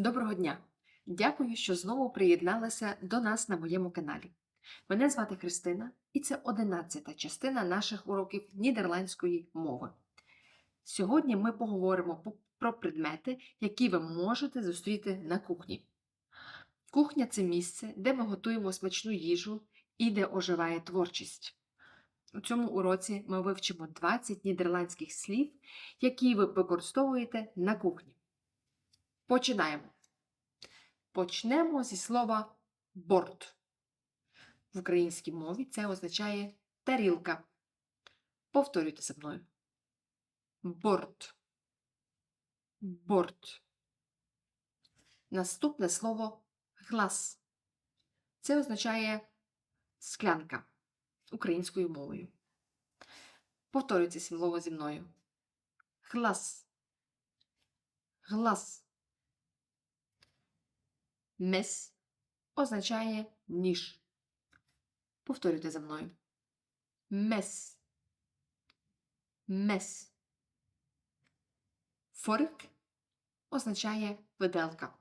Доброго дня! Дякую, що знову приєдналися до нас на моєму каналі. Мене звати Христина, і це одинадцята частина наших уроків нідерландської мови. Сьогодні ми поговоримо про предмети, які ви можете зустріти на кухні. Кухня це місце, де ми готуємо смачну їжу і де оживає творчість. У цьому уроці ми вивчимо 20 нідерландських слів, які ви використовуєте на кухні. Починаємо. Почнемо зі слова борт. В українській мові це означає тарілка. Повторюйте за мною. Борт. Борт. Наступне слово глас. Це означає склянка українською мовою. Повторюйте слово зі мною. Глас. Глас. Мес означає ніж. Повторюйте за мною. Мес. Мес. Форк означає виделка.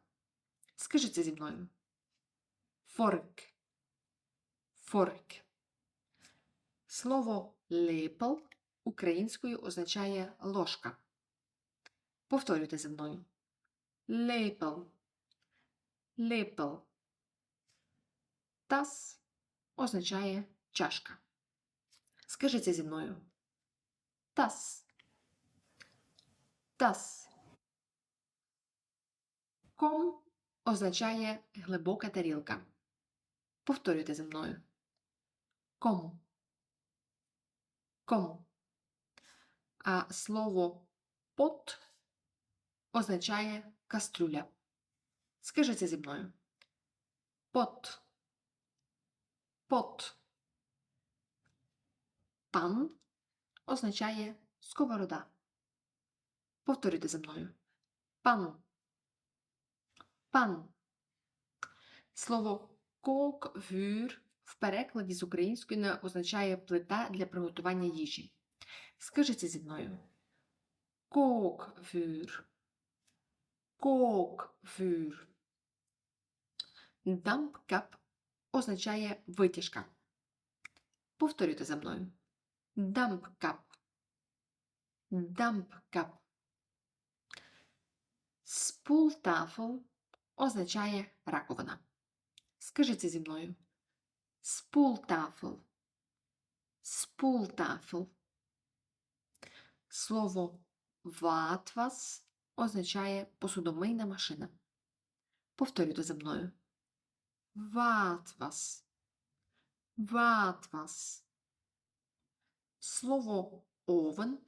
Скажіть зі мною. Форк. Форк. Слово лепел українською означає ложка. Повторюйте за мною. Лепел. Лепел. Тас означає чашка. Це зі мною. Тас. Тас. Ком означає глибока тарілка. Повторюйте за мною. Кому. Кому. А слово пот означає кастрюля. Це зі мною. Пот. Пот. Пан означає сковорода. Повторюйте за мною. Пан. Пан. Слово коквюр в перекладі з української не означає плита для приготування їжі. Це зі мною. Коквюр. Коквюр. Дампкап означає витяжка. Повторюйте за мною. Дампкап. Дампкап. Спултафел означає раковина. Це зі мною. Спултафел. Спултафел. Слово ватвас означає посудомийна машина. Повторюйте за мною. Ватвас. Ватвас. Слово овен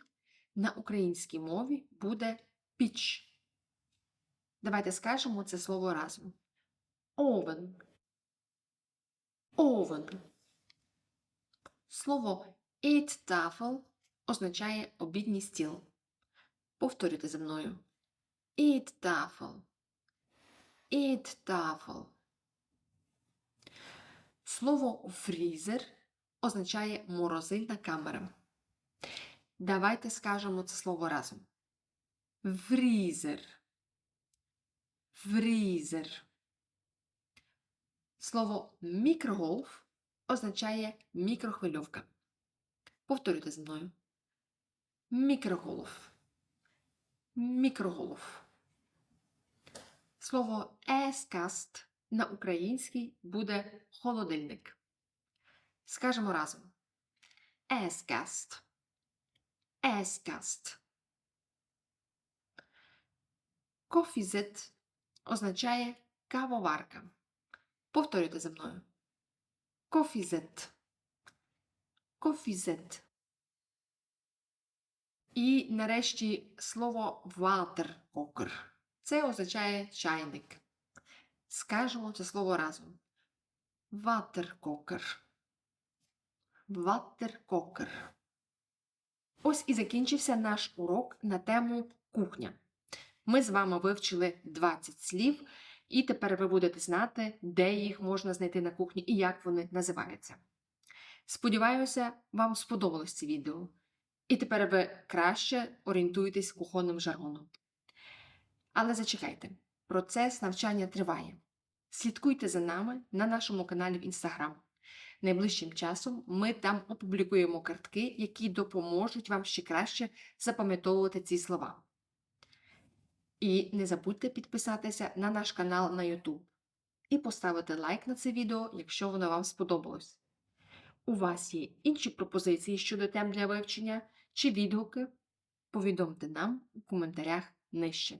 на українській мові буде піч. Давайте скажемо це слово разом. Овен. Овен. Слово eettafel означає обідній стіл. Повторюйте за мною. Eettafel. Eettafel. Слово фрізер означає морозильна камера. Давайте скажемо це слово разом. Врізер. Врізер. Слово мікроголф означає мікрохвильовка. Повторюйте зі мною. Мікроголф. Мікроголф. Слово ескаст на українській буде холодильник. Скажемо разом. Ескаст. Ескаст. Кофізет означає кавоварка. Повторюйте за мною. Кофізет. Кофізет. І нарешті слово ватеркокер. Це означає чайник. Скажемо це слово разом. Ватеркокер. Ватеркокер. Ось і закінчився наш урок на тему кухня. Ми з вами вивчили 20 слів, і тепер ви будете знати, де їх можна знайти на кухні і як вони називаються. Сподіваюся, вам сподобалось це відео. І тепер ви краще орієнтуєтесь кухонним жаргоном. Але зачекайте, Процес навчання триває. Слідкуйте за нами на нашому каналі в Instagram. Найближчим часом ми там опублікуємо картки, які допоможуть вам ще краще запам'ятовувати ці слова. І не забудьте підписатися на наш канал на YouTube і поставити лайк на це відео, якщо воно вам сподобалось. У вас є інші пропозиції щодо тем для вивчення чи відгуки? Повідомте нам у коментарях нижче.